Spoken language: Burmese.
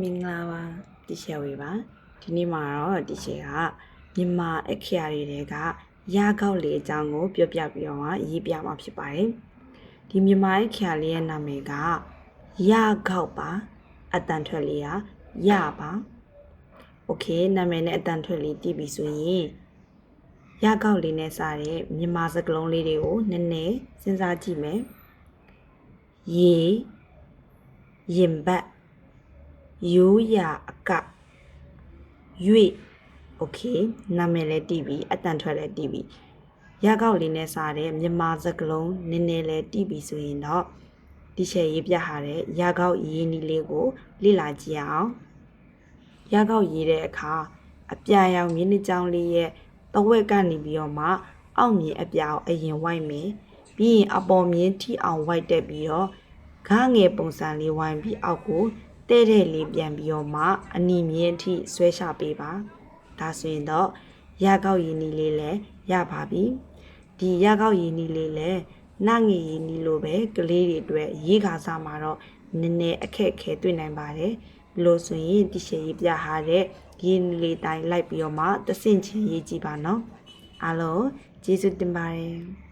မင်္ဂလာပါတီရှယ်ဝေပါဒီနေ့မှာတော့တီရှယ်ကမြန်မာအခရာတွေတဲကရကောက်လေးအကြောင်းကိုပြောပြပြီးတော့မှရေးပြမှာဖြစ်ပါတယ်ဒီမြန်မာအခရာလေးရဲ့နာမည်ကရကောက်ပါအတန်ထွက်လေးကရပါโอเคနာမည်နဲ့အတန်ထွက်လေးတည်ပြီဆိုရင်ရကောက်လေးနဲ့စတဲ့မြန်မာစကားလုံးလေးတွေကိုနည်းနည်းစဉ်းစားကြည့်မယ်ရေရင်ဘတ် ရိုးရာအက၍ okay နာမည်လည်းတည်ပြီးအတန်ထွက်လည်းတည်ပြီးရကောက်လေးနဲ့စားတဲ့မြန်မာစကားလုံးနည်းနည်းလည်းတည်ပြီးဆိုရင်တော့ဒီချက်ရေးပြထားတဲ့ရကောက်ရေးနည်းလေးကို လေ့လာကြည့်အောင်ရကောက်ရေးတဲ့အခါအပြာရောင်မြင်းနှစ်ချောင်းလေးရဲ့တဝက်ကနေပြီးတော့မှအောက်မြင်အပြာကိုအရင်ဝိုက်မယ်ပြီးရင်အပေါ်မြင်ထိအောင်ဝိုက်တက်ပြီးတော့ခါငယ်ပုံစံလေးဝိုင်းပြီးအောက်ကို တဲ့တဲ့လေးပြန်ပြီးတော့မှအနီမြင့်အထိဆွဲချပေးပါဒါဆိုရင်တော့ရကောက်ရည်နီလေးလည်းရပါပြီဒီရကောက်ရည်နီလေးလည်းနငယ်ရည်နီလိုပဲကလေးတွေအတွက်ရေးခါစားမှာတော့နည်းနည်းအခက်အခဲတွေ့နိုင်ပါတယ်ဘလို့ဆိုရင်တရှိရေးပြထားတဲ့ရည်နီလေးတိုင်းလိုက်ပြီးတော့မှတဆင့်ချင်းရေးကြည့်ပါနော်အားလုံးကျေးဇူးတင်ပါတယ်